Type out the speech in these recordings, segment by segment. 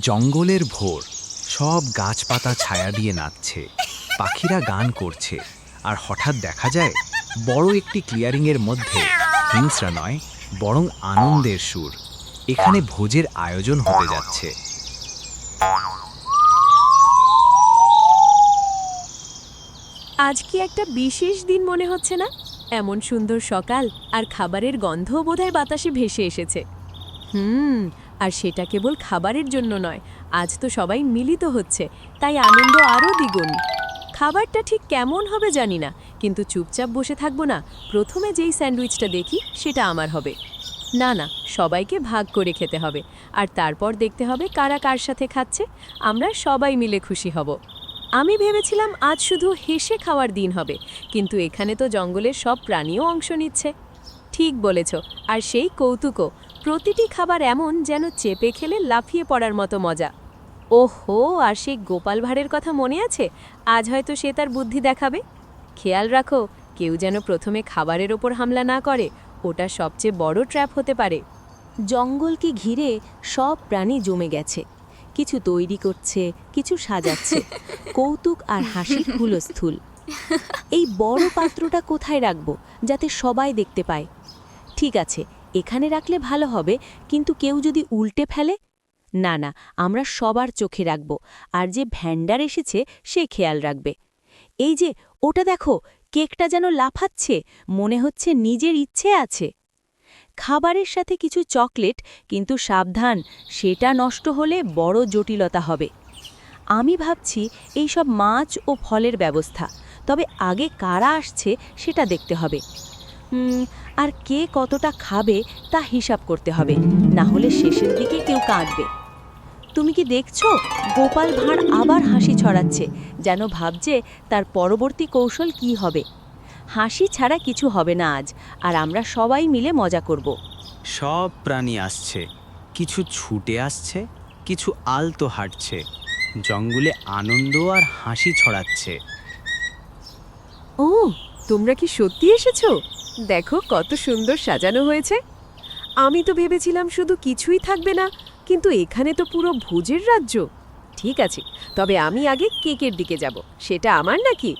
জঙ্গলের ভোর সব গাছপাতা ছায়া দিয়ে নাচছে, পাখিরা গান করছে, আর হঠাৎ দেখা যায় বড় একটি ক্লিয়ারিংয়ের মধ্যে হিংস্রা নয়, বরং আনন্দের সুর। এখানে ভোজের আয়োজন হতে যাচ্ছে। আজ কি একটা বিশেষ দিন মনে হচ্ছে না? এমন সুন্দর সকাল আর খাবারের গন্ধও বোধহয় বাতাসে ভেসে এসেছে। হুম আর সেটা কেবল খাবারের জন্য নয়, আজ তো সবাই মিলিত হচ্ছে, তাই আনন্দ আরও দ্বিগুণ। খাবারটা ঠিক কেমন হবে জানি না, কিন্তু চুপচাপ বসে থাকব না, প্রথমে যেই স্যান্ডউইচটা দেখি সেটা আমার হবে। না না, সবাইকে ভাগ করে খেতে হবে, আর তারপর দেখতে হবে কারা কার সাথে খাচ্ছে, আমরা সবাই মিলে খুশি হব। আমি ভেবেছিলাম আজ শুধু হেসে খাওয়ার দিন হবে, কিন্তু এখানে তো জঙ্গলের সব প্রাণীও অংশ নিচ্ছে। ঠিক বলেছ, আর সেই কৌতুকও প্রতিটি খাবার এমন যেন চেপে খেলে লাফিয়ে পড়ার মতো মজা। ওহো, আর সেই গোপাল ভাঁড়ের কথা মনে আছে? আজ হয়তো সে তার বুদ্ধি দেখাবে। খেয়াল রাখো, কেউ যেন প্রথমে খাবারের ওপর হামলা না করে, ওটা সবচেয়ে বড় ট্র্যাপ হতে পারে। জঙ্গলকে ঘিরে সব প্রাণী জমে গেছে। কিছু তৈরি করছে, কিছু সাজাচ্ছে। কৌতুক আর হাসির হুলস্থুল। এই বড় পাত্রটা কোথায় রাখব, যাতে সবাই দেখতে পায়? ঠিক আছে এখানে রাখলে ভালো হবে, কিন্তু কেউ যদি উল্টে ফেলে? না না, আমরা সবার চোখে রাখব, আর যে ভ্যান্ডার এসেছে সে খেয়াল রাখবে। এই যে, ওটা দেখো, কেকটা যেন লাফাচ্ছে, মনে হচ্ছে নিজের ইচ্ছে আছে। খাবারের সাথে কিছু চকলেট, কিন্তু সাবধান, সেটা নষ্ট হলে বড় জটিলতা হবে। আমি ভাবছি এই সব মাছ ও ফলের ব্যবস্থা, তবে আগে কারা আসছে সেটা দেখতে হবে। আর কে কতটা খাবে তা হিসাব করতে হবে। না হলে শেষের দিকে কেউ কাঁদবে। তুমি কি দেখছ গোপাল ভাঁড় আবার হাসি ছড়াচ্ছে যেন ভাবছে তার পরবর্তী কৌশল কি হবে। হাসি ছাড়া কিছু হবে না আজ আর আমরা সবাই মিলে মজা করব। সব প্রাণী আসছে কিছু ছুটে আসছে কিছু আলতো হাঁটছে জঙ্গলে আনন্দ আর হাসি ছড়াচ্ছে। ও তোমরা কি সত্যি এসেছ? দেখো কত সুন্দর সাজানো হয়েছে। আমি তো ভেবেছিলাম শুধু কিছুই থাকবে না, কিন্তু এখানে তো পুরো ভোজের রাজ্য। ঠিক আছে, তবে আমি আগে কেকের দিকে যাব, সেটা আমার নাকি?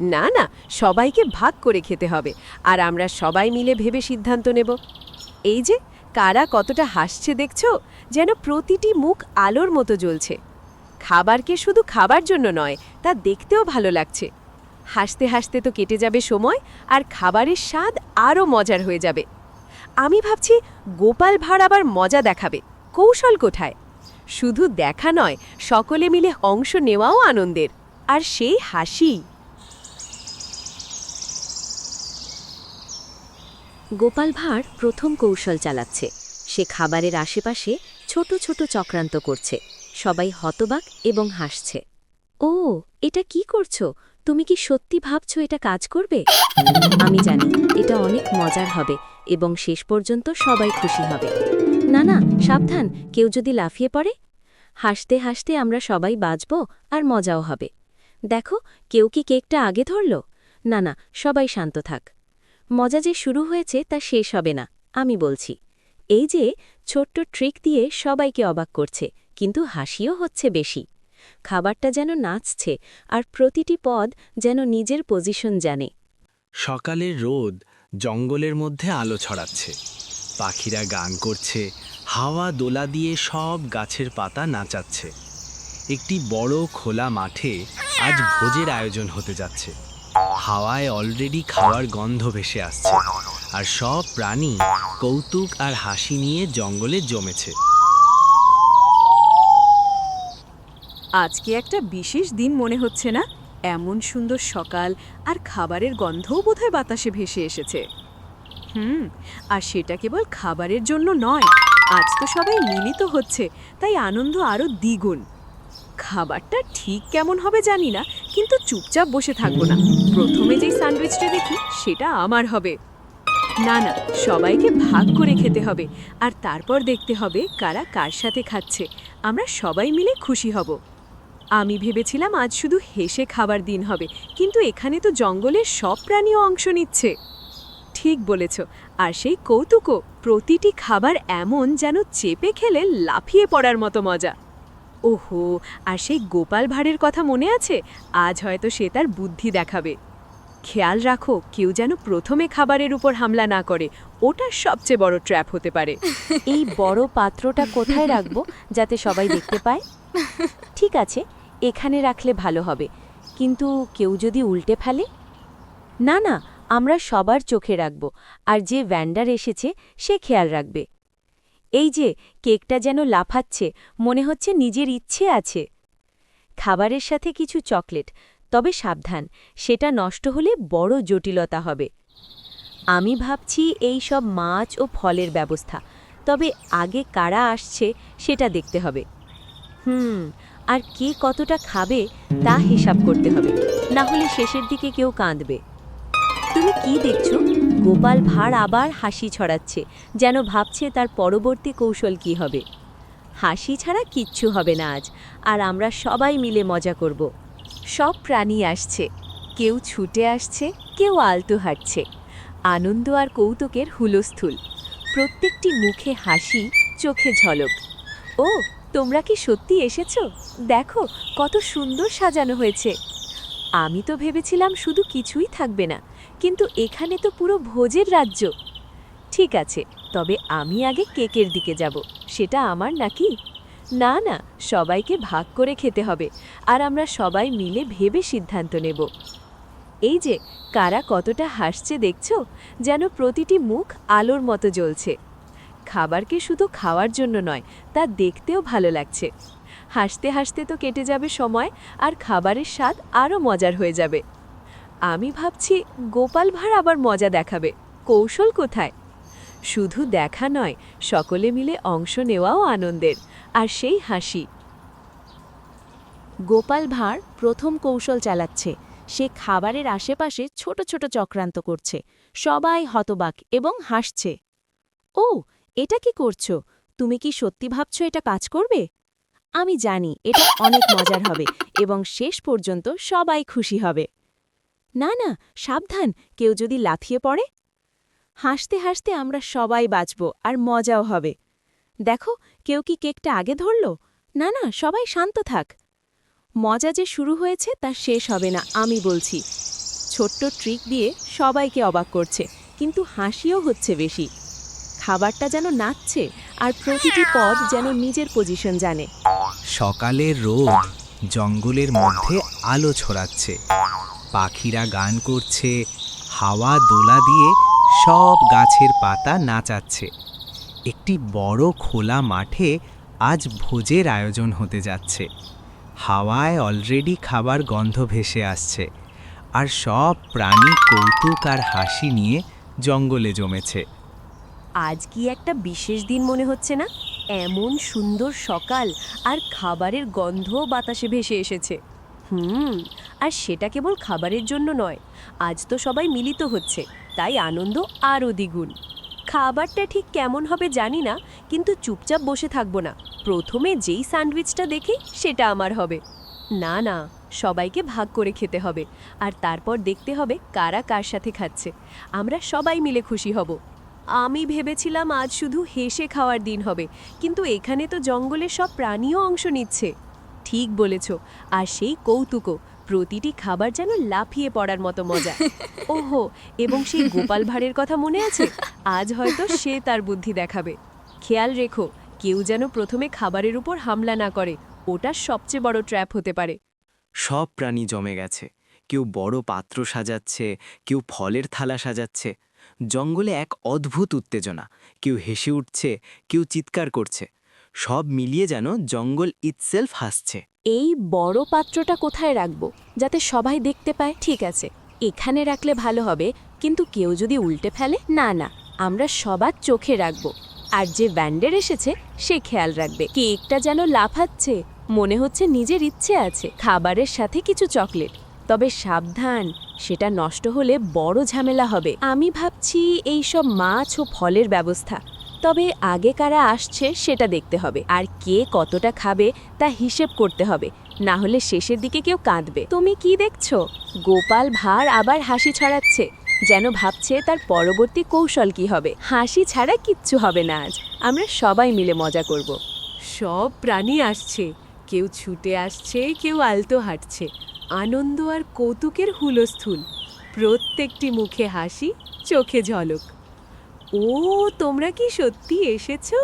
না না, সবাইকে ভাগ করে খেতে হবে, আর আমরা সবাই মিলে ভেবে সিদ্ধান্ত নেব। এই যে, কারা কতটা হাসছে দেখছ? যেন প্রতিটি মুখ আলোর মতো জ্বলছে। খাবারকে শুধু খাবার জন্য নয়, তা দেখতেও ভালো লাগছে। হাসতে হাসতে তো কেটে যাবে সময় আর খাবারের স্বাদ আরও মজার হয়ে যাবে। আমি ভাবছি গোপাল ভাঁড় আবার মজা দেখাবে। কৌশল কোথায়? শুধু দেখা নয়, সকলে মিলে অংশ নেওয়াও আনন্দের। আর সেই হাসি। গোপাল ভাঁড় প্রথম কৌশল চালাচ্ছে। সে খাবারের আশেপাশে ছোট ছোট চক্রান্ত করছে। সবাই হতবাক এবং হাসছে। ও, এটা কি করছ? তুমি কি সত্যি ভাবছ এটা কাজ করবে? আমি জানি, এটা অনেক মজার হবে এবং শেষ পর্যন্ত সবাই খুশি হবে। না না, সাবধান, কেউ যদি লাফিয়ে পড়ে? হাসতে হাসতে আমরা সবাই বাঁচব আর মজাও হবে। দেখো, কেউ কি কেকটা আগে ধরল? না না, সবাই শান্ত থাক। মজা যে শুরু হয়েছে তা শেষ হবে না, আমি বলছি। এই যে, ছোট্ট ট্রিক দিয়ে সবাইকে অবাক করছে, কিন্তু হাসিও হচ্ছে বেশি। খাবারটা যেন নাচছে আর প্রতিটি পদ যেন নিজের পজিশন জানে। সকালের রোদ জঙ্গলের মধ্যে আলো ছড়াচ্ছে। পাখিরা গান করছে, হাওয়া দোলা দিয়ে সব গাছের পাতা নাচাচ্ছে। একটি বড় খোলা মাঠে আজ ভোজের আয়োজন হতে যাচ্ছে। হাওয়ায় অলরেডি খাওয়ার গন্ধ ভেসে আসছে, আর সব প্রাণী কৌতুক আর হাসি নিয়ে জঙ্গলে জমেছে। আজকে একটা বিশেষ দিন মনে হচ্ছে না? এমন সুন্দর সকাল আর খাবারের গন্ধও বোধহয় বাতাসে ভেসে এসেছে। হুম, আর সেটা কেবল খাবারের জন্য নয়, আজ তো সবাই মিলিত হচ্ছে, তাই আনন্দ আরও দ্বিগুণ। খাবারটা ঠিক কেমন হবে জানি না, কিন্তু চুপচাপ বসে থাকব না। প্রথমে যেই স্যান্ডউইচটা দেখি, সেটা আমার হবে। না না, সবাইকে ভাগ করে খেতে হবে, আর তারপর দেখতে হবে কারা কার সাথে খাচ্ছে। আমরা সবাই মিলে খুশি হব। আমি ভেবেছিলাম আজ শুধু হেসে খাবার দিন হবে, কিন্তু এখানে তো জঙ্গলের সব প্রাণীও অংশ নিচ্ছে। ঠিক বলেছ, আর সেই কৌতুকও প্রতিটি খাবার এমন যেন চেপে খেলে লাফিয়ে পড়ার মতো মজা। ওহো, আর সেই গোপাল ভাঁড়ের কথা মনে আছে? আজ হয়তো সে তার বুদ্ধি দেখাবে। খেয়াল রাখো কেউ যেন প্রথমে খাবারের উপর হামলা না করে। ওটা সবচেয়ে বড় ট্র্যাপ হতে পারে। এই বড় পাত্রটা কোথায় রাখব যাতে সবাই দেখতে পায়? ঠিক আছে এখানে রাখলে ভালো হবে। কিন্তু কেউ যদি উল্টে ফেলে? না না আমরা সবার চোখে রাখব আর যে ভ্যান্ডার এসেছে সে খেয়াল রাখবে। এই যে কেকটা যেন লাফাচ্ছে মনে হচ্ছে নিজের ইচ্ছে আছে। খাবারের সাথে কিছু চকলেট তবে সাবধান, সেটা নষ্ট হলে বড় জটিলতা হবে। আমি ভাবছি এই সব মাছ ও ফলের ব্যবস্থা, তবে আগে কারা আসছে সেটা দেখতে হবে। হুম, আর কে কতটা খাবে তা হিসাব করতে হবে, না হলে শেষের দিকে কেউ কাঁদবে। তুমি কি দেখছ? গোপাল ভাঁড় আবার হাসি ছড়াচ্ছে, যেন ভাবছে তার পরবর্তী কৌশল কি হবে। হাসি ছাড়া কিচ্ছু হবে না আজ, আর আমরা সবাই মিলে মজা করব। সব প্রাণী আসছে। কেউ ছুটে আসছে, কেউ আলতো হাঁটছে। আনন্দ আর কৌতুকের হুলস্থুল। প্রত্যেকটি মুখে হাসি, চোখে ঝলক। ও, তোমরা কি সত্যি এসেছ? দেখো, কত সুন্দর সাজানো হয়েছে। আমি তো ভেবেছিলাম শুধু কিছুই থাকবে না, কিন্তু এখানে তো পুরো ভোজের রাজ্য। ঠিক আছে, তবে আমি আগে কেকের দিকে যাব। সেটা আমার নাকি? না না, সবাইকে ভাগ করে খেতে হবে আর আমরা সবাই মিলে ভেবে সিদ্ধান্ত নেব। এই যে, কারা কতটা হাসছে দেখছ? যেন প্রতিটি মুখ আলোর মতো জ্বলছে। খাবারকে শুধু খাওয়ার জন্য নয়, তা দেখতেও ভালো লাগছে। হাসতে হাসতে তো কেটে যাবে সময় আর খাবারের স্বাদ আরও মজার হয়ে যাবে। আমি ভাবছি গোপাল ভাঁড় আবার মজা দেখাবে। কৌশল কোথায়? শুধু দেখা নয়, সকলে মিলে অংশ নেওয়াও আনন্দের। আর সেই হাসি। গোপাল ভাঁড় প্রথম কৌশল চালাচ্ছে। সে খাবারের আশেপাশে ছোট ছোট চক্রান্ত করছে। সবাই হতবাক এবং হাসছে। ও, এটা কি করছ? তুমি কি সত্যি ভাবছ এটা কাজ করবে? আমি জানি, এটা অনেক মজার হবে এবং শেষ পর্যন্ত সবাই খুশি হবে। না না, সাবধান, কেউ যদি লাথিয়ে পড়ে হাসতে হাসতে আমরা সবাই বাঁচব আর মজাও হবে। দেখো, কেউ কি কেকটা আগে ধরল? না না, সবাই শান্ত থাক। মজা যে শুরু হয়েছে তা শেষ হবে না, আমি বলছি। ছোট্ট ট্রিক দিয়ে সবাইকে অবাক করছে, কিন্তু হাসিও হচ্ছে বেশি। খাবারটা যেন নাচছে আর প্রতিটি পদ যেন নিজের পজিশন জানে। সকালের রোদ জঙ্গলের মধ্যে আলো ছড়াচ্ছে। পাখিরা গান করছে, হাওয়া দোলা দিয়ে সব গাছের পাতা নাচাচ্ছে। একটি বড় খোলা মাঠে আজ ভোজের আয়োজন হতে যাচ্ছে। হাওয়ায় অলরেডি খাবার গন্ধ ভেসে আসছে আর সব প্রাণী কৌতুক আর হাসি নিয়ে জঙ্গলে জমেছে। আজ কি একটা বিশেষ দিন মনে হচ্ছে না? এমন সুন্দর সকাল আর খাবারের গন্ধও বাতাসে ভেসে এসেছে। হুম, আর সেটা কেবল খাবারের জন্য নয়, আজ তো সবাই মিলিত হচ্ছে। তাই আনন্দ আরও দ্বিগুণ। খাবারটা ঠিক কেমন হবে জানি না, কিন্তু চুপচাপ বসে থাকব না। প্রথমে যেই স্যান্ডউইচটা দেখি, সেটা আমার হবে। না না, সবাইকে ভাগ করে খেতে হবে। আর তারপর দেখতে হবে কারা কার সাথে খাচ্ছে। আমরা সবাই মিলে খুশি হব। আমি ভেবেছিলাম আজ শুধু হেসে খাওয়ার দিন হবে, কিন্তু এখানে তো জঙ্গলের সব প্রাণীও অংশ নিচ্ছে। ঠিক বলেছ। আর সেই কৌতুকও। প্রতিটি খাবার যেন লাফিয়ে পড়ার মতো মজা। ওহো, এবং সেই গোপাল ভাঁড়ের কথা মনে আছে? আজ হয়তো সে তার বুদ্ধি দেখাবে। খেয়াল রেখো, কেউ যেন প্রথমে খাবারের উপর হামলা না করে, ওটা সবচেয়ে বড় ট্র্যাপ হতে পারে। সব প্রাণী জমে গেছে। কেউ বড় পাত্র সাজাচ্ছে, কেউ ফলের থালা সাজাচ্ছে। জঙ্গলে এক অদ্ভুত উত্তেজনা। কেউ হেসে উঠছে, কেউ চিৎকার করছে। সব মিলিয়ে যেন জঙ্গল ইটসেলফ হাসছে। এই বড় পাত্রটা কোথায় রাখব যাতে সবাই দেখতে পায়? ঠিক আছে, এখানে রাখলে ভালো হবে, কিন্তু কেউ যদি উল্টে ফেলে, না না, আমরা সবার চোখে রাখব। আর যে ব্যান্ডের এসেছে, সে খেয়াল রাখবে। কেকটা যেন লাফাচ্ছে, মনে হচ্ছে নিজের ইচ্ছে আছে। খাবারের সাথে কিছু চকলেট, তবে সাবধান, সেটা নষ্ট হলে বড় ঝামেলা হবে। আমি ভাবছি এই সব মাছ ও ফলের ব্যবস্থা। তবে আগে কারা আসছে সেটা দেখতে হবে। আর কে কতটা খাবে তা হিসেব করতে হবে। না হলে শেষের দিকে কেউ কাঁদবে। তুমি কি দেখছ? গোপাল ভাঁড় আবার হাসি ছড়াচ্ছে। যেন ভাবছে তার পরবর্তী কৌশল কি হবে। হাসি ছাড়া কিচ্ছু হবে না আজ। আমরা সবাই মিলে মজা করব। সব প্রাণী আসছে। কেউ ছুটে আসছে, কেউ আলতো হাঁটছে। আনন্দ আর কৌতুকের হুলস্থুল। প্রত্যেকটি মুখে হাসি, চোখে ঝলক। ও, তোমরা কি সত্যি এসেছ?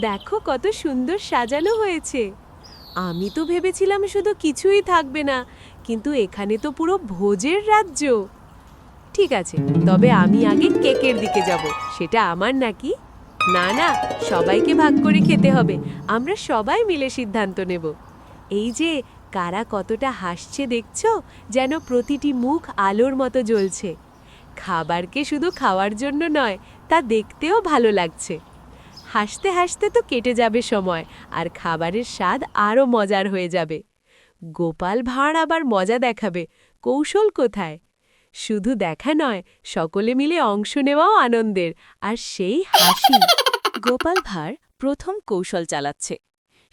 দেখো কত সুন্দর সাজানো হয়েছে। আমি তো ভেবেছিলাম শুধু কিছুই থাকবে না, কিন্তু এখানে তো পুরো ভোজের রাজ্য। ঠিক আছে, তবে আমি আগে কেকের দিকে যাব, সেটা আমার নাকি? না না, সবাইকে ভাগ করে খেতে হবে, আমরা সবাই মিলে সিদ্ধান্ত নেব। এই যে, কারা কতটা হাসছে দেখছ? যেন প্রতিটি মুখ আলোর মতো জ্বলছে। খাবারকে শুধু খাওয়ার জন্য নয়, তা দেখতেও ভালো লাগছে। হাসতে হাসতে তো কেটে যাবে সময়, আর খাবারের স্বাদ আরও মজার হয়ে যাবে। গোপাল ভাঁড় আবার মজা দেখাবে, কৌশল কোথায়? শুধু দেখা নয়, সকলে মিলে অংশ নেওয়াও আনন্দের, আর সেই হাসি। গোপাল ভাঁড় প্রথম কৌশল চালাচ্ছে।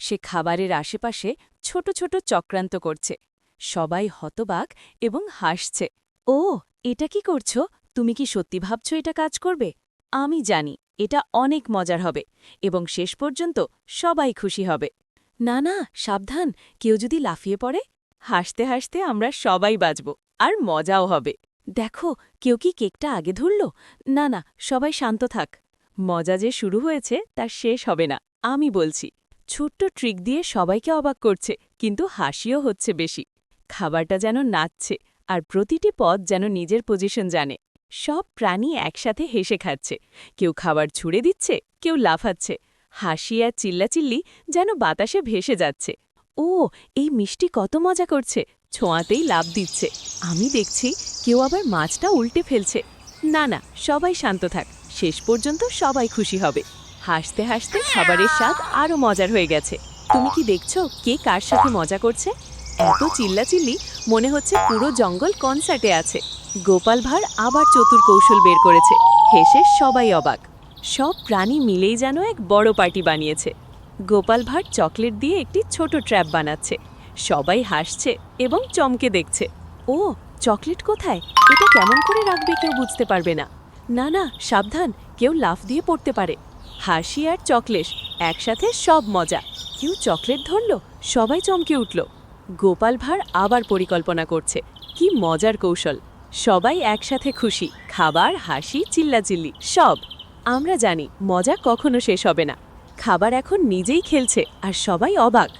সে খাবারের আশেপাশে ছোট ছোট চক্রান্ত করছে। সবাই হতবাক এবং হাসছে। ও এটা কি করছ? তুমি কি সত্যি ভাবছ এটা কাজ করবে? আমি জানি, এটা অনেক মজার হবে এবং শেষ পর্যন্ত সবাই খুশি হবে। না না, সাবধান, কেউ যদি লাফিয়ে পড়ে, হাসতে হাসতে আমরা সবাই বাঁচব আর মজাও হবে। দেখো, কেউ কি কেকটা আগে ধরল? না না, সবাই শান্ত থাক। মজা যে শুরু হয়েছে তার শেষ হবে না, আমি বলছি। ছোট্ট ট্রিক দিয়ে সবাইকে অবাক করছে, কিন্তু হাসিও হচ্ছে বেশি। খাবারটা যেন নাচছে আর প্রতিটি পদ যেন নিজের পজিশন জানে। সব প্রাণী একসাথে হেসে খাচ্ছে। কেউ খাবার ছুঁড়ে দিচ্ছে, কেউ লাফাচ্ছে। হাসি আর চিল্লাচিল্লি যেন বাতাসে ভেসে যাচ্ছে। ও, এই মিষ্টি কত মজা করছে। ছোঁয়াতেই লাভ দিচ্ছে। আমি দেখছি কেউ আবার মাছটা উল্টে ফেলছে। না না, সবাই শান্ত থাক। শেষ পর্যন্ত সবাই খুশি হবে। হাসতে হাসতে খাবারের স্বাদ আরও মজার হয়ে গেছে। তুমি কি দেখছ কে কার সাথে মজা করছে? এত চিল্লাচিল্লি মনে হচ্ছে পুরো জঙ্গল কনসার্টে আছে। গোপাল ভাঁড় আবার চতুর কৌশল বের করেছে। হেসে সবাই অবাক। সব প্রাণী মিলেই যেন এক বড় পার্টি বানিয়েছে। গোপাল ভাঁড় চকলেট দিয়ে একটি ছোট ট্র্যাপ বানাচ্ছে। সবাই হাসছে এবং চমকে দেখছে। ও, চকলেট কোথায়? এটা কেমন করে রাখবে কেউ বুঝতে পারবে না। না না, সাবধান, কেউ লাফ দিয়ে পড়তে পারে। হাসি আর চকলেট একসাথে সব মজা। কেউ চকলেট ধরল, সবাই চমকে উঠল। গোপাল ভাঁড় আবার পরিকল্পনা করছে। কি মজার কৌশল। সবাই একসাথে খুশি, খাবার, হাসি, চিল্লাচিল্লি, সব। আমরা জানি, মজা কখনো শেষ হবে না। খাবার এখন নিজেই খেলছে, আর সবাই অবাক।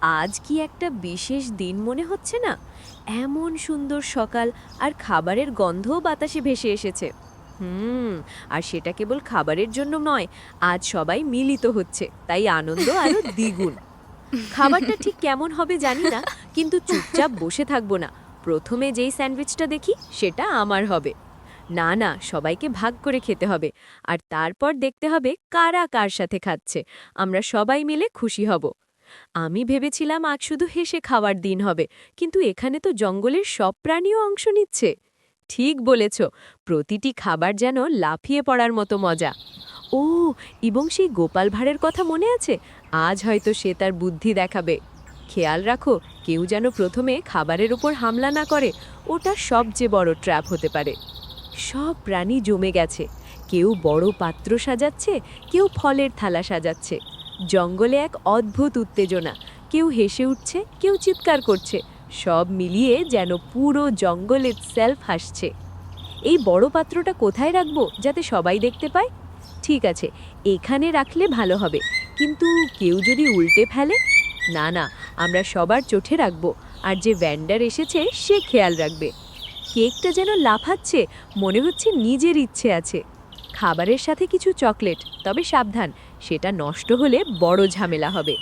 আজ কি একটা বিশেষ দিন মনে হচ্ছে না? এমন সুন্দর সকাল, আর খাবারের গন্ধও বাতাসে ভেসে এসেছে। হুম, আর সেটা কেবল খাবারের জন্য নয়, আজ সবাই মিলিত হচ্ছে, তাই আনন্দ আরও দ্বিগুণ। খাবারটা ঠিক কেমন হবে জানি না, কিন্তু চুপচাপ বসে থাকব না, প্রথমে যেই স্যান্ডউইচটা দেখি সেটা আমার হবে। না না, সবাইকে ভাগ করে খেতে হবে, আর তারপর দেখতে হবে কারা কার সাথে খাচ্ছে, আমরা সবাই মিলে খুশি হব। আমি ভেবেছিলাম আজ শুধু হেসে খাওয়ার দিন হবে, কিন্তু এখানে তো জঙ্গলের সব প্রাণীও অংশ নিচ্ছে। ঠিক বলেছ, প্রতিটি খাবার যেন লাফিয়ে পড়ার মতো মজা। ও, এবং সেই গোপাল ভাঁড়ের কথা মনে আছে? আজ হয়তো সে তার বুদ্ধি দেখাবে। খেয়াল রাখো, কেউ যেন প্রথমে খাবারের উপর হামলা না করে, ওটা সবচেয়ে বড় ট্র্যাপ হতে পারে। সব প্রাণী জমে গেছে। কেউ বড় পাত্র সাজাচ্ছে, কেউ ফলের থালা সাজাচ্ছে। জঙ্গলে এক অদ্ভুত উত্তেজনা। কেউ হেসে উঠছে, কেউ চিৎকার করছে। সব মিলিয়ে যেন পুরো জঙ্গলের সেলফ হাসছে। এই বড় পাত্রটা কোথায় রাখব যাতে সবাই দেখতে পায়? ঠিক আছে, এখানে রাখলে ভালো হবে, কিন্তু কেউ যদি উল্টে ফেলে? না না, আমরা সবার চোখে রাখব, আর যে ভ্যান্ডার এসেছে সে খেয়াল রাখবে। কেকটা যেন লাফাচ্ছে, মনে হচ্ছে নিজের ইচ্ছে আছে। খাবারের সাথে কিছু চকলেট, তবে সাবধান, সেটা নষ্ট হলে বড় ঝামেলা হবে।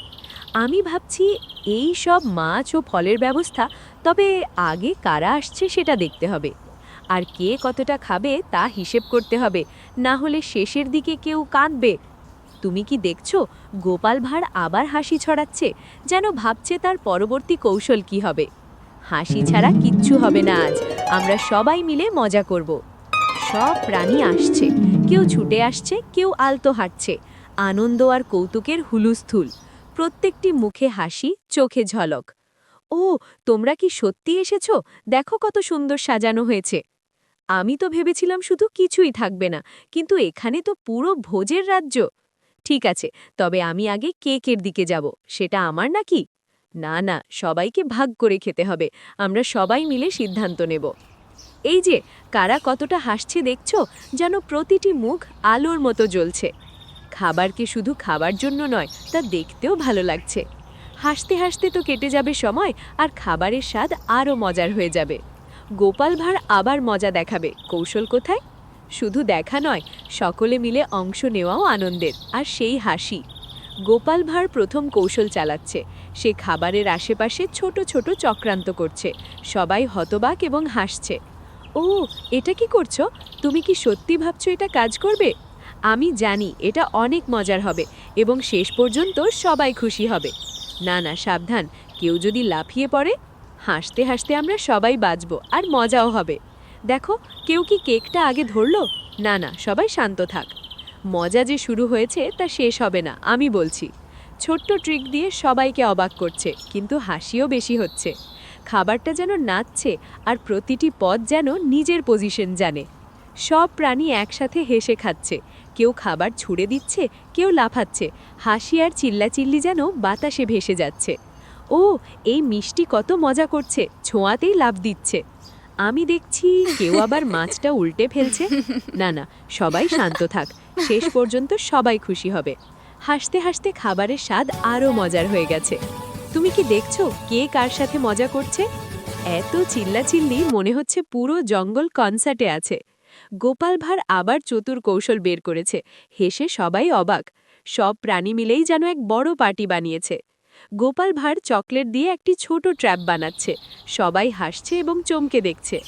আমি ভাবছি এই সব মাছ ও ফলের ব্যবস্থা, তবে আগে কারা আসছে সেটা দেখতে হবে। আর কে কতটা খাবে তা হিসেব করতে হবে। না হলে শেষের দিকে কেউ কাঁদবে। তুমি কি দেখছ, গোপাল ভাঁড় আবার হাসি ছড়াচ্ছে, যেন ভাবছে তার পরবর্তী কৌশল কি হবে। হাসি ছাড়া কিচ্ছু হবে না আজ। আমরা সবাই মিলে মজা করব। সব প্রাণী আসছে। কেউ ছুটে আসছে, কেউ আলতো হাঁটছে। আনন্দ আর কৌতুকের হুলুস্থুল। প্রত্যেকটি মুখে হাসি, চোখে ঝলক। ও, তোমরা কি সত্যি এসেছ? দেখো কত সুন্দর সাজানো হয়েছে। আমি তো ভেবেছিলাম শুধু কিছুই থাকবে না, কিন্তু এখানে তো পুরো ভোজের রাজ্য। ঠিক আছে, তবে আমি আগে কেকের দিকে যাব, সেটা আমার নাকি? না না, সবাইকে ভাগ করে খেতে হবে, আমরা সবাই মিলে সিদ্ধান্ত নেব। এই যে, কারা কতটা হাসছে দেখছ? যেন প্রতিটি মুখ আলোর মতো জ্বলছে। খাবারকে শুধু খাবার জন্য নয়, তা দেখতেও ভালো লাগছে। হাসতে হাসতে তো কেটে যাবে সময়, আর খাবারের স্বাদ আরও মজার হয়ে যাবে। গোপাল ভাঁড় আবার মজা দেখাবে। কৌশল কোথায়? শুধু দেখা নয়, সকলে মিলে অংশ নেওয়াও আনন্দের, আর সেই হাসি। গোপাল ভাঁড় প্রথম কৌশল চালাচ্ছে। সে খাবারের আশেপাশে ছোট ছোট চক্রান্ত করছে। সবাই হতবাক এবং হাসছে। ও, এটা কি করছ? তুমি কি সত্যি ভাবছ এটা কাজ করবে? আমি জানি এটা অনেক মজার হবে এবং শেষ পর্যন্ত সবাই খুশি হবে। না না, সাবধান। কেউ যদি লাফিয়ে পড়ে, হাসতে হাসতে আমরা সবাই বাঁচব আর মজাও হবে। দেখো, কেউ কি কেকটা আগে ধরলো? না না, সবাই শান্ত থাক। মজা যে শুরু হয়েছে তা শেষ হবে না, আমি বলছি। ছোট্ট ট্রিক দিয়ে সবাইকে অবাক করছে, কিন্তু হাসিও বেশি হচ্ছে। খাবারটা যেন নাচছে আর প্রতিটি পদ যেন নিজের পজিশন জানে। সব প্রাণী একসাথে হেসে খাচ্ছে। কেউ খাবার ছুঁড়ে দিচ্ছে, কেউ লাফাচ্ছে। হাসি আর চিল্লাচিল্লি যেন বাতাসে ভেসে যাচ্ছে। ও, এই মিষ্টি কত মজা করছে, ছোঁয়াতেই লাভ দিচ্ছে। আমি দেখছি কেউ আবার মাছটা উল্টে ফেলছে। না না, সবাই শান্ত থাক, শেষ পর্যন্ত সবাই খুশি হবে। হাসতে হাসতে খাবারের স্বাদ আরও মজার হয়ে গেছে। তুমি কি দেখছ কে কার সাথে মজা করছে? এত চিল্লাচিল্লি মনে হচ্ছে পুরো জঙ্গল কনসার্টে আছে। গোপাল ভাঁড় আবার চতুর কৌশল বের করেছে। হেসে সবাই অবাক। সব প্রাণী মিলেই যেন এক বড় পার্টি বানিয়েছে। গোপাল ভাঁড় চকলেট দিয়ে একটি ছোট ট্র্যাপ বানাচ্ছে। সবাই হাসছে এবং চমকে দেখছে।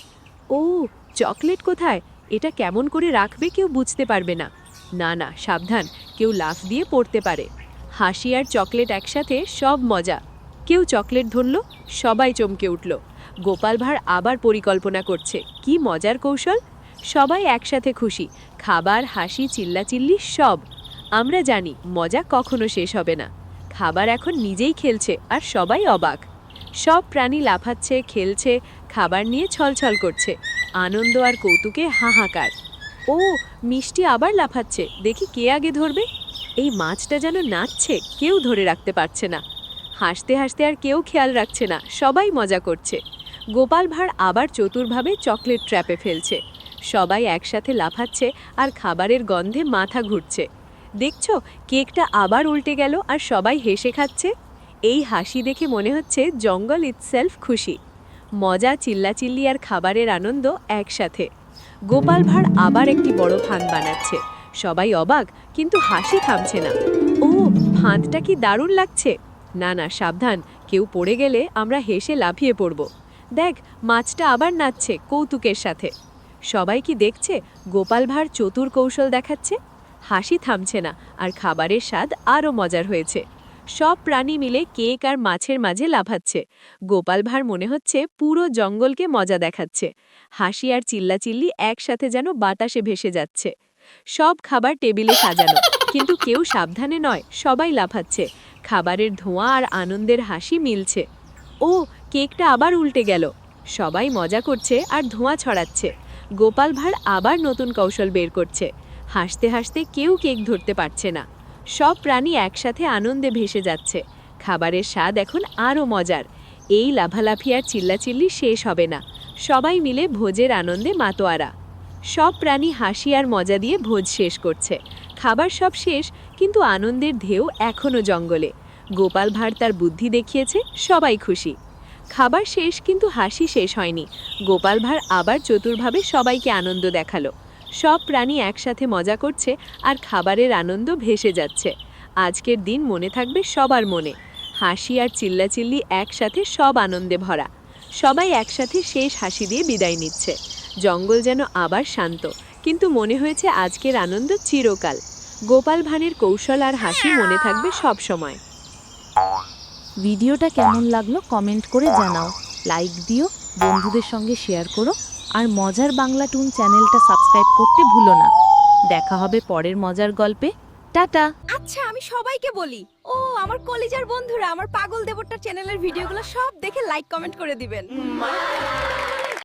ও, চকলেট কোথায়? এটা কেমন করে রাখবে কেউ বুঝতে পারবে না। না না, সাবধান, কেউ লাফ দিয়ে পড়তে পারে। হাসি আর চকলেট একসাথে সব মজা। কেউ চকলেট ধরল, সবাই চমকে উঠল। গোপাল ভাঁড় আবার পরিকল্পনা করছে। কি মজার কৌশল? সবাই একসাথে খুশি। খাবার, হাসি, চিল্লাচিল্লি সব। আমরা জানি, মজা কখনো শেষ হবে না। খাবার এখন নিজেই খেলছে আর সবাই অবাক। সব প্রাণী লাফাচ্ছে, খেলছে, খাবার নিয়ে ছলছল করছে। আনন্দ আর কৌতুকে হাহাকার। ও, মিষ্টি আবার লাফাচ্ছে, দেখি কে আগে ধরবে? এই মাছটা যেন নাচছে, কেউ ধরে রাখতে পারছে না। হাসতে হাসতে আর কেউ খেয়াল রাখছে না, সবাই মজা করছে। গোপাল ভাঁড় আবার চতুরভাবে চকলেট ট্র্যাপে ফেলছে। সবাই একসাথে লাফাচ্ছে আর খাবারের গন্ধে মাথা ঘুরছে। দেখছ, কেকটা আবার উল্টে গেল আর সবাই হেসে খাচ্ছে? এই হাসি দেখে মনে হচ্ছে জঙ্গল ইটসেলফ খুশি। মজা, চিল্লাচিল্লি আর খাবারের আনন্দ একসাথে। গোপাল ভাঁড় আবার একটি বড় ফাঁদ বানাচ্ছে। সবাই অবাক, কিন্তু হাসি থামছে না। ও, ফাঁদটা কি দারুণ লাগছে! না না, সাবধান, কেউ পড়ে গেলে আমরা হেসে লাফিয়ে পড়ব। দেখ, মাছটা আবার নাচছে কৌতুকের সাথে। সবাই কি দেখছে গোপাল ভাঁড় চতুর কৌশল দেখাচ্ছে? হাসি থামছে না, আর খাবারের স্বাদ আরও মজার হয়েছে। সব প্রাণী মিলে কেক আর মাছের মাঝে লাফাচ্ছে। গোপাল ভাঁড় মনে হচ্ছে পুরো জঙ্গলকে মজা দেখাচ্ছে। হাসি আর চিল্লাচিল্লি একসাথে যেন বাতাসে ভেসে যাচ্ছে। সব খাবার টেবিলে সাজানো, কিন্তু কেউ সাবধানে নয়, সবাই লাফাচ্ছে। খাবারের ধোঁয়া আর আনন্দের হাসি মিলছে। ও, কেকটা আবার উল্টে গেল। সবাই মজা করছে আর ধোঁয়া ছড়াচ্ছে। গোপাল ভাঁড় আবার নতুন কৌশল বের করছে। হাসতে হাসতে কেউ কেক ধরতে পারছে না। সব প্রাণী একসাথে আনন্দে ভেসে যাচ্ছে। খাবারের স্বাদ এখন আরও মজার। এই লাফালাফি আর চিল্লাচিল্লি শেষ হবে না। সবাই মিলে ভোজের আনন্দে মাতোয়ারা। সব প্রাণী হাসি আর মজা দিয়ে ভোজ শেষ করছে। খাবার সব শেষ, কিন্তু আনন্দের ঢেউ এখনও জঙ্গলে। গোপাল ভাঁড় তার বুদ্ধি দেখিয়েছে, সবাই খুশি। খাবার শেষ কিন্তু হাসি শেষ হয়নি। গোপাল ভাঁড় আবার চতুরভাবে সবাইকে আনন্দ দেখাল। সব প্রাণী একসাথে মজা করছে আর খাবারের আনন্দ ভেসে যাচ্ছে। আজকের দিন মনে থাকবে সবার মনে। হাসি আর চিল্লাচিল্লি একসাথে সব আনন্দে ভরা। সবাই একসাথে শেষ হাসি দিয়ে বিদায় নিচ্ছে। জঙ্গল যেন আবার শান্ত। কিন্তু মনে হয়েছে আজকের আনন্দ চিরকাল। গোপাল ভাঁড়ের কৌশল আর হাসি মনে থাকবে সব সময়। ভিডিওটা কেমন লাগল কমেন্ট করে জানাও। লাইক দিও, বন্ধুদের সঙ্গে শেয়ার করো, আর মজার বাংলা টুন চ্যানেলটা সাবস্ক্রাইব করতে ভুলো না। দেখা হবে পরের মজার গল্পে। টাটা! আচ্ছা আমি সবাইকে বলি, ও, আমার কলিজার বন্ধুরা, আমার পাগল দেবরটা চ্যানেলের ভিডিওগুলো সব দেখে লাইক কমেন্ট করে দিবেন।